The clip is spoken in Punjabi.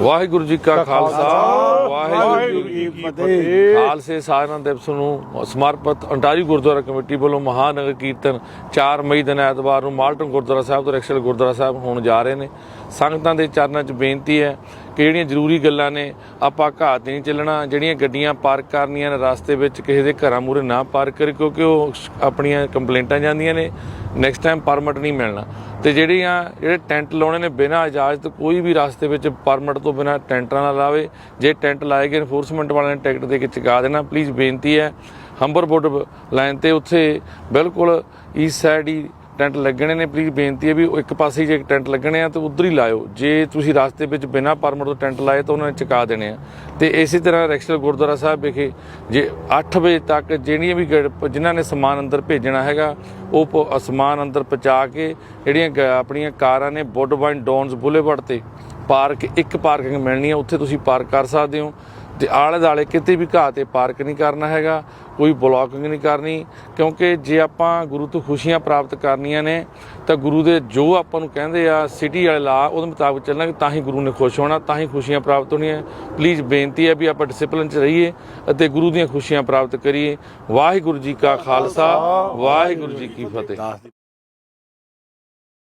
ਵਾਹਿਗੁਰੂ ਜੀ ਕਾ ਖਾਲਸਾ ਵਾਹਿਗੁਰੂ ਜੀ ਕੀ ਫਤਿਹ। ਖਾਲਸੇ ਸਾਜਨਾ ਦਿਵਸ ਨੂੰ ਸਮਰਪਿਤ ਅੰਟਾਰੀ ਗੁਰਦੁਆਰਾ ਕਮੇਟੀ ਵੱਲੋਂ ਮਹਾਨਗਰ ਕੀਰਤਨ 4 ਮਈ ਦਿਨ ਐਤਵਾਰ ਨੂੰ ਮਾਲਟਨ ਗੁਰਦੁਆਰਾ ਸਾਹਿਬ ਤੋਂ ਰੈਕਸ਼ਲ ਗੁਰਦੁਆਰਾ ਸਾਹਿਬ ਹੋਣ ਜਾ ਰਹੇ ਨੇ। ਸੰਗਤਾਂ ਦੇ ਚਰਨਾਂ 'ਚ ਬੇਨਤੀ ਹੈ ਕਿ ਜਿਹੜੀਆਂ ਜ਼ਰੂਰੀ ਗੱਲਾਂ ਨੇ ਆਪਾਂ ਘਾਤ ਨਹੀਂ ਚੱਲਣਾ। ਜਿਹੜੀਆਂ ਗੱਡੀਆਂ ਪਾਰਕ ਕਰਨੀਆਂ ਨੇ ਰਸਤੇ ਵਿੱਚ ਕਿਸੇ ਦੇ ਘਰਾਂ ਮੂਹਰੇ ਨਾ ਪਾਰਕ ਕਰੇ ਕਿਉਂਕਿ ਉਹ ਆਪਣੀਆਂ ਕੰਪਲੇਂਟਾਂ ਜਾਂਦੀਆਂ ਨੇ। ਨੈਕਸਟ ਟਾਈਮ ਪਰਮਿਟ ਨਹੀਂ ਮਿਲਣਾ। ਤੇ ਜਿਹੜੀਆਂ ਜਿਹੜੇ ਟੈਂਟ ਲਾਉਣੇ ਨੇ ਬਿਨਾਂ ਇਜਾਜ਼ਤ, ਕੋਈ ਵੀ ਰਸਤੇ ਵਿੱਚ ਪਰਮਿਟ ਤੋਂ ਬਿਨਾਂ ਟੈਂਟਾਂ ਨਾ ਲਾਵੇ। ਜੇ ਟੈਂਟ ਲਾਏ ਗਏ ਇਨਫੋਰਸਮੈਂਟ ਵਾਲਿਆਂ ਨੇ ਟਿਕਟ ਦੇ ਕੇ ਚੁਕਾ ਦੇਣਾ। ਪਲੀਜ਼ ਬੇਨਤੀ ਹੈ ਹੰਬਰ ਹੰਬਰਬੁੱਡ ਲਾਈਨ ਤੇ ਉੱਥੇ ਬਿਲਕੁਲ ਈਸਟ ਸਾਈਡ ਹੀ ਟੈਂਟ ਲੱਗਣੇ ਨੇ ਪਲੀਜ਼ ਬੇਨਤੀ ਹੈ ਵੀ ਉਹ ਇੱਕ ਪਾਸੇ ਜੇ ਟੈਂਟ ਲੱਗਣੇ ਆ ਤੇ ਉਧਰ ਹੀ ਲਾਇਓ। ਜੇ ਤੁਸੀਂ ਰਸਤੇ ਵਿੱਚ ਬਿਨਾਂ ਪਰਮਿਟ ਤੋਂ ਟੈਂਟ ਲਾਏ ਤਾਂ ਉਹਨਾਂ ਨੇ ਚੁਕਾ ਦੇਣੇ ਆ। ਤੇ ਇਸੇ ਤਰ੍ਹਾਂ ਰੈਕਸਲ ਗੁਰਦੁਆਰਾ ਸਾਹਿਬ ਵਿਖੇ ਜੇ 8 ਵਜੇ ਤੱਕ ਜਿਹੜੀਆਂ ਵੀ ਗੱਡ- ਜਿਨ੍ਹਾਂ ਨੇ ਸਮਾਨ ਅੰਦਰ ਭੇਜਣਾ ਹੈਗਾ, ਉਹ ਪ- ਸਮਾਨ ਅੰਦਰ ਪਹੁੰਚਾ ਕੇ ਜਿਹੜੀਆਂ ਗ- ਆਪਣੀਆਂ ਕਾਰਾਂ ਨੇ ਵੁੱਡਵਾਈਨ ਡੌਨਸ ਬੁਲੇਵਰਡ ਤੇ ਪਾਰਕ ਇੱਕ ਪਾਰਕਿੰਗ ਮਿਲਣੀ ਹੈ ਉੱਥੇ ਤੁਸੀਂ ਪਾਰਕ ਕਰ ਸਕਦੇ ਹੋ। ਤੇ ਆਲੇ ਦਾਲੇ ਕਿਤੇ ਵੀ ਘਾਹ ਤੇ ਪਾਰਕ ਨਹੀਂ ਕਰਨਾ ਹੈਗਾ, ਕੋਈ ਬਲੌਕਿੰਗ ਨਹੀਂ ਕਰਨੀ, ਕਿਉਂਕਿ ਜੇ ਆਪਾਂ ਗੁਰੂ ਤੋਂ ਖੁਸ਼ੀਆਂ ਪ੍ਰਾਪਤ ਕਰਨੀਆਂ ਨੇ, ਤਾਂ ਗੁਰੂ ਦੇ ਜੋ ਆਪਾਂ ਨੂੰ ਕਹਿੰਦੇ ਆ, ਸਿਟੀ ਵਾਲੇ ਲਾ, ਉਹਦੇ ਮੁਤਾਬਕ ਚੱਲਾਂਗੇ, ਤਾਂ ਹੀ ਗੁਰੂ ਨੇ ਖੁਸ਼ ਹੋਣਾ, ਤਾਂ ਹੀ ਖੁਸ਼ੀਆਂ ਪ੍ਰਾਪਤ ਹੋਣੀਆਂ। ਪਲੀਜ਼ ਬੇਨਤੀ ਹੈ ਵੀ ਆਪਾਂ ਡਿਸਪਲਿਨ 'ਚ ਰਹੀਏ ਅਤੇ ਗੁਰੂ ਦੀਆਂ ਖੁਸ਼ੀਆਂ ਪ੍ਰਾਪਤ ਕਰੀਏ। ਵਾਹਿਗੁਰੂ ਜੀ ਕਾ ਖਾਲਸਾ, ਵਾਹਿਗੁਰੂ ਜੀ ਕੀ ਫਤਿਹ।